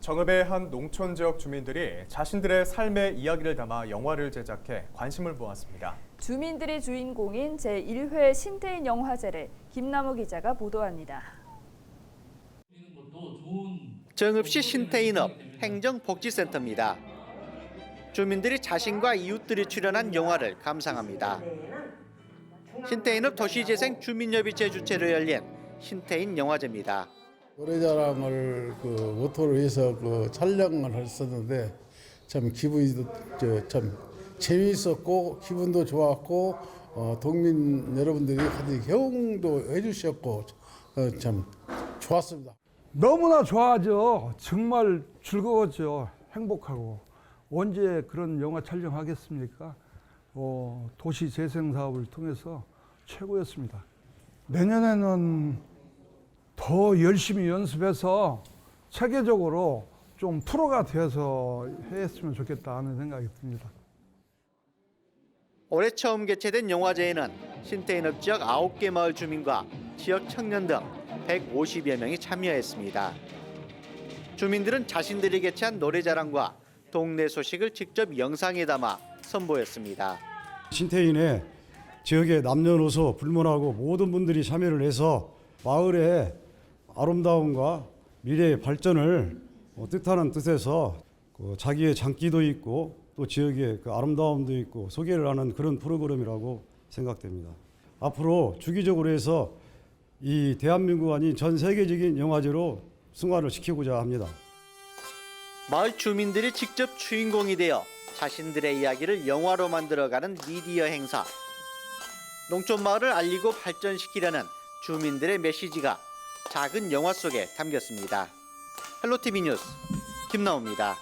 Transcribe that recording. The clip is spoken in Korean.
정읍의 한 농촌 지역 주민들이 자신들의 삶의 이야기를 담아 영화를 제작해 관심을 모았습니다. 주민들이 주인공인 제1회 신태인 영화제를 김남우 기자가 보도합니다. 정읍시 신태인읍 행정복지센터입니다. 주민들이 자신과 이웃들이 출연한 영화를 감상합니다. 신태인읍 도시재생 주민협의 제주체로 열린 신태인 영화제입니다. 노래자랑을 그 모토로 해서 그 촬영을 했었는데 참 기분이 저, 참 재미있었고 기분도 좋았고 어, 동민 여러분들이 같이 경도 해주셨고 어, 참 좋았습니다. 너무나 좋아하죠. 정말 즐거웠죠. 행복하고 언제 그런 영화 촬영하겠습니까? 어, 도시 재생 사업을 통해서 최고였습니다. 내년에는 더 열심히 연습해서 체계적으로 좀 프로가 되어서 했으면 좋겠다 하는 생각이 듭니다. 올해 처음 개최된 영화제에는 신태인읍 지역 9개 마을 주민과 지역 청년 등 150여 명이 참여했습니다. 주민들은 자신들이 개최한 노래자랑과 동네 소식을 직접 영상에 담아 선보였습니다. 신태인의 지역의 남녀노소 불문하고 모든 분들이 참여를 해서 마을의 아름다움과 미래의 발전을 어, 뜻하는 뜻에서 그 자기의 장기도 있고 또 지역의 그 아름다움도 있고 소개를 하는 그런 프로그램이라고 생각됩니다. 앞으로 주기적으로 해서 이 대한민국 아닌 전 세계적인 영화제로 승화를 시키고자 합니다. 마을 주민들이 직접 주인공이 되어 자신들의 이야기를 영화로 만들어가는 미디어 행사. 농촌 마을을 알리고 발전시키려는 주민들의 메시지가 작은 영화 속에 담겼습니다. 헬로티비 뉴스 김나옵니다.